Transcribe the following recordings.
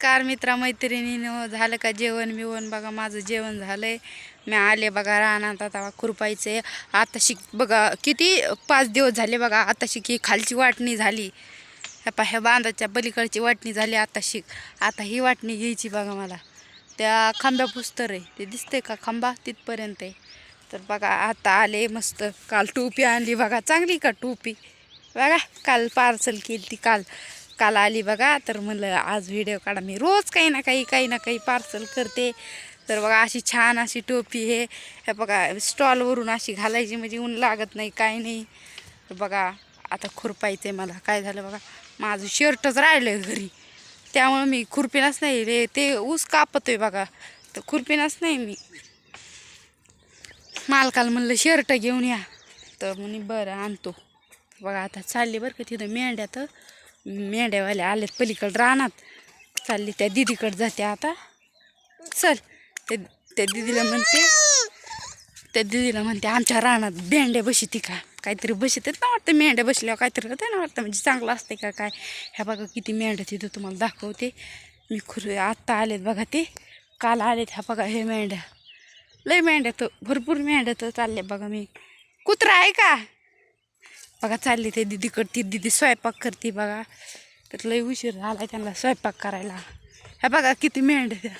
नमस्कार मित्रा मैत्रिणीनं झालं का जेवण बिवण? बघा माझं जेवण झालंय. मी आले बघा रानात आता खुरपायचे. आता शिक बघा किती पाच दिवस झाले बघा आता शिक ही खालची वाटणी झाली. ह्या पा ह्या बांधाच्या पलीकडची वाटणी झाली आता शिक आता ही वाटणी घ्यायची बघा मला. त्या खांब्या पुस्तर आहे. ते दिसतंय का खांबा? तिथपर्यंत आहे. तर बघा आता आले मस्त. काल टोपी आणली बघा. चांगली का टोपी? बघा काल पार्सल केली ती काल. काल आली बघा तर म्हणलं आज व्हिडिओ काढा. मी रोज काही ना काही काही ना काही पार्सल करते. तर बघा अशी छान अशी टोपी हे हे बघा स्टॉलवरून अशी घालायची म्हणजे ऊन लागत नाही काय नाही. तर बघा आता खुरपायचं आहे मला. काय झालं बघा माझं शर्टच राहिलं आहे घरी. त्यामुळं मी खुरपीनच नाही रे ते ऊस कापतोय बघा. तर खुरपीनच नाही मी. मालकाला म्हणलं शर्ट घेऊन या. तर म्हणे बरं आणतो. बघा आता चालले बरं का तिथं मेंढ्यात मेंढ्यावाले आलेत पलीकडं रानात. चालली त्या दिदीकडं जाते आता. चल त्या त्या दिदीला म्हणते त्या दिदीला म्हणते आमच्या रानात भेंड्या बशिती का? काहीतरी बशित ना वाटतं मेंढ्या बसल्यावर काहीतरी होतं ना वाटतं म्हणजे चांगलं असते का काय? ह्या बघा किती मेंढ्या तिथं तुम्हाला दाखवते. मी खुर आत्ता आलेत बघा ते. काल आलेत ह्या बघा हे मेंढ्या. लय मेंढ्या तर भरपूर मेंढ्या तर चालले बघा मी. कुत्रा आहे का? बघा चालली ते दिदीकडे ती दिदी स्वयंपाक करते बघा. तर लय उशीर झाला त्यांना स्वयंपाक करायला. ह्या बघा किती मेंढ्या त्या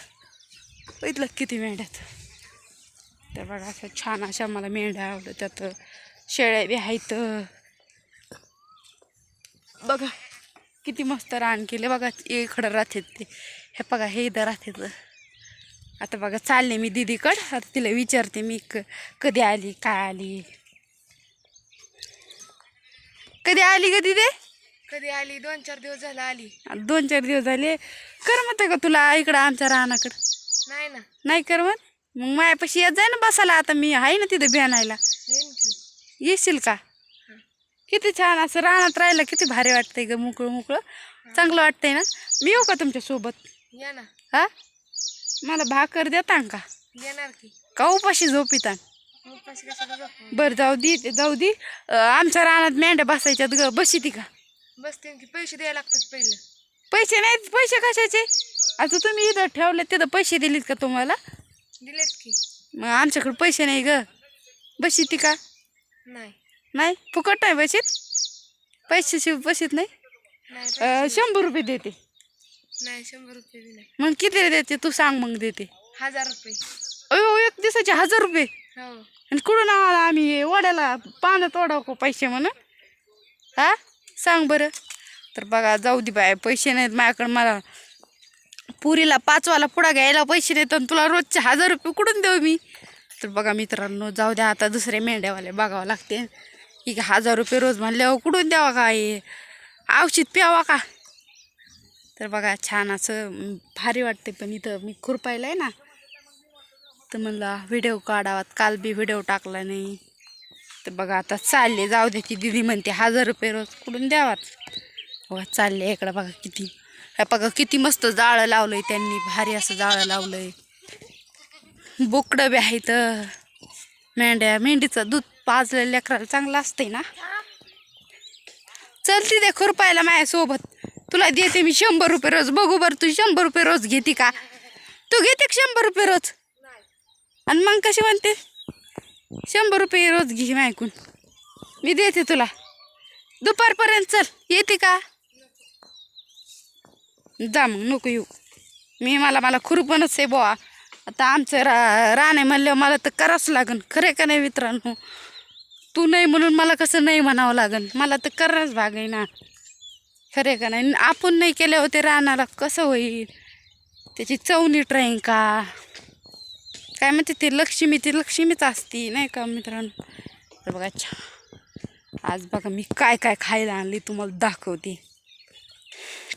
बघितलं किती मेंढ्यात तर बघा असं छान अशा मला मेंढ्या आवडतात. शेळ्या बी आहेत. बघा किती मस्त रान केले. बघा इकडं राहतात ते. हे बघा हे इथं राहतात आता बघा चालले मी दीदीकडं. आता तिला विचारते मी क कधी आली काय आली. कधी आली ग दिदे? कधी आली? दोन चार दिवस झाला आली. दोन चार दिवस झाले. करमत का तुला इकडं आमच्या रानाकडं. नाही ना. नाही करमत मग मायापाशी येत जाय ना बसायला आता मी. आहे ना तिथं बियाणायला येईन की. येशील का? किती छान असं रानात राहिलं किती भारी वाटतंय ग मोकळं मोकळं. चांगलं वाटतंय ना? मी येऊ का तुमच्यासोबत? या ना. हा? मला भाकर देता का? येणार की. का उपाशी झोपिता बरं जाऊ दे जाऊ दे. आमच्या रानात मेंढ्या बसायच्यात ग. बशी ती का? बसते की पैसे द्यायला लागतात पहिलं. पैसे नाहीत पैसे कशाचे? आता तुम्ही इथं ठेवले तिथं पैसे दिलेत का तुम्हाला? दिलेत की. मग आमच्याकडे पैसे नाही ग. बशी ती का? नाही. नाही? फुकट नाही बशीत पैसे शिव बशीत नाही अं, शंभर रुपये देते. नाही शंभर रुपये बी नाही. मग किती देते तू सांग मग देते. हजार रुपये. अयो एक दिवसाचे हजार रुपये. आणि कुठून आम्हाला आम्ही वड्याला पानं तोडाव पैसे म्हणून? हा? सांग बरं. तर बघा जाऊ दे बाय पैसे नाहीत माझ्याकडे मला पुरीला पाचवाला पुढा घ्यायला पैसे नाहीत आणि तुला रोजचे हजार रुपये कुठून देऊ मी? तर बघा मित्रांनो जाऊ द्या आता दुसरे मेंढ्यावाले बघावं लागते. की हजार रुपये रोज म्हणल्यावर कुठून द्यावा काय औषध प्यावा का? तर बघा छान असं भारी वाटते पण इथं मी खुरपायला आहे ना तर म्हणलं व्हिडिओ काढावात काल बी व्हिडिओ टाकला नाही. तर बघा आता चालले जाऊ दे ती दिदी म्हणते हजार रुपये रोज कुठून द्यावात? बघा चालले इकडं बघा किती. हे बघा किती मस्त जाळं लावलंय त्यांनी भारी असं जाळं लावलंय. बोकडं बी आहे तर मेंढ्या मेंढीचं दूध पाजलेलं लेकराला चांगलं असतंय ना? चलती दे खुरपायला माझ्यासोबत. तुला देते मी शंभर रुपये रोज. बघू बरं तू शंभर रुपये रोज घेते का? तू घेते शंभर रुपये रोज? आणि मग कशी म्हणते? शंभर रुपये रोज घे मी ऐकून. मी देते तुला. दुपारपर्यंत चल. येते का? जा मग नको येऊ. मी मला मला खुरपणच आहे बुवा. आता आमचं रा राणे म्हणल्यावर मला तर करावंच लागन. खरे का नाही मित्रांनो? तू नाही म्हणून मला कसं नाही म्हणावं लागन? मला तर करावंच भाग आहे ना. खरे का नाही? आपण नाही केले होते रानाला कसं होईल? त्याची चवणी राहीन का? काय म्हणते ती लक्ष्मी ती लक्ष्मीच असती नाही का मित्रांनो? तर बघा छा. आज बघा मी काय काय खायला आणली तुम्हाला दाखवते.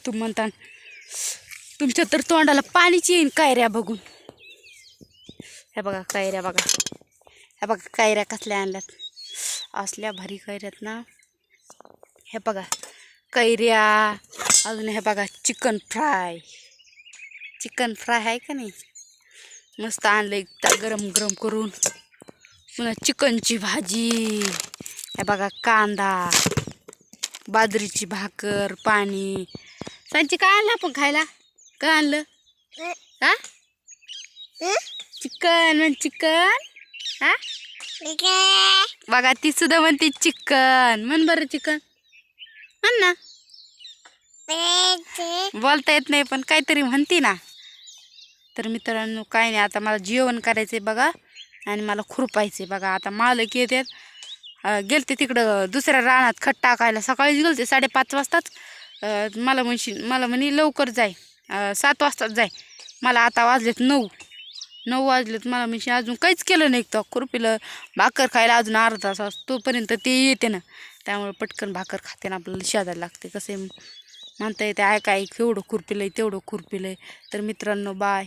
तू म्हणता तुमच्या तर तोंडाला पाणीच येईन कायऱ्या बघून. ह्या बघा कायऱ्या बघा. ह्या बघा कायऱ्या कसल्या आणल्यात. असल्या भारी कैऱ्यात ना. हे बघा कैऱ्या. अजून हे बघा चिकन फ्राय. चिकन फ्राय आहे का नाही? मस्त आणलं एकदा गरम गरम करून. पुन्हा चिकनची भाजी. हे बघा कांदा बाजरीची भाकर पाणी. सांची काय आणलं आपण खायला? काय आणलं? हा? चिकन म्हण चिकन. हा? बघा ती सुद्धा म्हणते चिकन. म्हण बरं चिकन. म्हण ना. बोलता येत नाही पण काहीतरी म्हणती ना. तर मित्रांनो काय नाही आता मला जेवण करायचं आहे बघा आणि मला खुरपायचे बघा. आता मालक येतात. गेलते तिकडं दुसऱ्या रानात खट टाकायला. सकाळीच गेलते साडेपाच वाजताच. मला म्हणशी मला म्हणे लवकर जाय. सात वाजताच जाय. मला आता वाजलेत नऊ. नऊ वाजलेत. मला म्हणजे अजून काहीच केलं नाही तो खुरपीला. भाकर खायला अजून अर्धा तास. तोपर्यंत ते येते ना. त्यामुळे पटकन भाकर खाते ना आपल्याला. शेजायला लागते. कसं आहे, म्हणता येते ऐका ऐक एवढं खुरपिलंय तेवढं खुरपिलंय तर मित्रांनो बाय